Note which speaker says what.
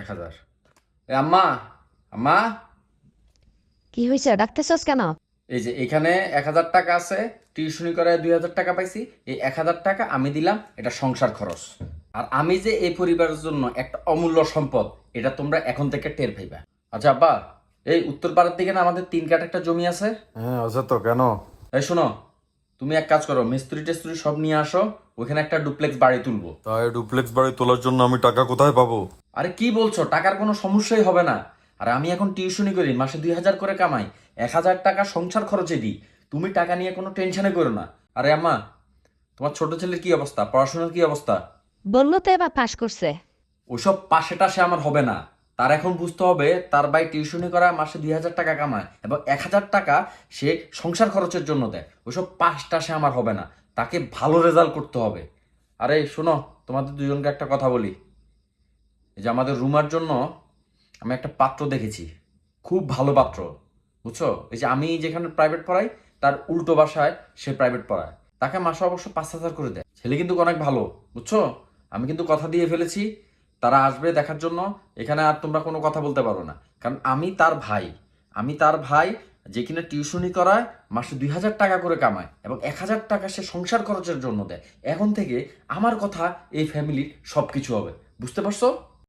Speaker 1: এক হাজার। এ আম্মা আম্মা।
Speaker 2: কি হয়েছে ডাকতেছস কেন?
Speaker 1: এই যে এখানে এক হাজার টাকা আছে টিউশনি করে দুই হাজার টাকা পাইছি এই এক হাজার টাকা আমি দিলাম এটা সংসার খরচ। আর আমি যে এই পরিবারের জন্য একটা অমূল্য সম্পদ এটা তোমরা এখন থেকে টের পাইবা। আচ্ছা আব্বা এই উত্তর পাড়ার দিকে না আমাদের তিন কাঠ একটা জমি আছে?
Speaker 3: হ্যাঁ তো কেন?
Speaker 1: এই শোনো তুমি এক কাজ করো মিস্ত্রি টেস্ত্রি সব নিয়ে আসো ওইখানে একটা ডুপ্লেক্স বাড়ি তুলবো।
Speaker 3: তাই ডুপ্লেক্স বাড়ি তোলার জন্য আমি টাকা কোথায় পাবো?
Speaker 1: আরে কি বলছো টাকার কোনো সমস্যাই হবে না। আর আমি এখন টিউশনি করি মাসে দুই হাজার করে কামাই এক হাজার টাকা সংসার খরচে দিই। তুমি টাকা নিয়ে কোনো টেনশনে করো না। আরে আম্মা তোমার ছোট ছেলের কি অবস্থা? পড়াশোনার কি অবস্থা?
Speaker 2: বলল তো এবার পাশ করছে।
Speaker 1: ওইসব পাশে টাশে আমার হবে না। তার এখন বুঝতে হবে তার ভাই টিউশনি করা মাসে দুই হাজার টাকা কামায় এবং এক হাজার টাকা সে সংসার খরচের জন্য দেয়। ওইসব পাশ সে আমার হবে না। তাকে ভালো রেজাল্ট করতে হবে। আরে, শোনো, তোমাদের দুজনকে একটা কথা বলি। যে আমাদের রুমার জন্য আমি একটা পাত্র দেখেছি। খুব ভালো পাত্র, বুঝছ? এই যে আমি যেখানে প্রাইভেট পড়াই, তার উল্টো বাসায় সে প্রাইভেট পড়ায়। তাকে মাসে অবশ্য পাঁচ হাজার করে দেয়। ছেলে কিন্তু অনেক ভালো, বুঝছ? আমি কিন্তু কথা দিয়ে ফেলেছি। তারা আসবে দেখার জন্য, এখানে আর তোমরা কোনো কথা বলতে পারো না। কারণ আমি তার ভাই। আমি তার ভাই যে কিনা টিউশনি করায়, মাসে দুই হাজার টাকা করে কামায় এবং এক হাজার টাকা সে সংসার খরচের জন্য দেয়। এখন থেকে আমার কথা এই ফ্যামিলির সব কিছু হবে। বুঝতে পারছ?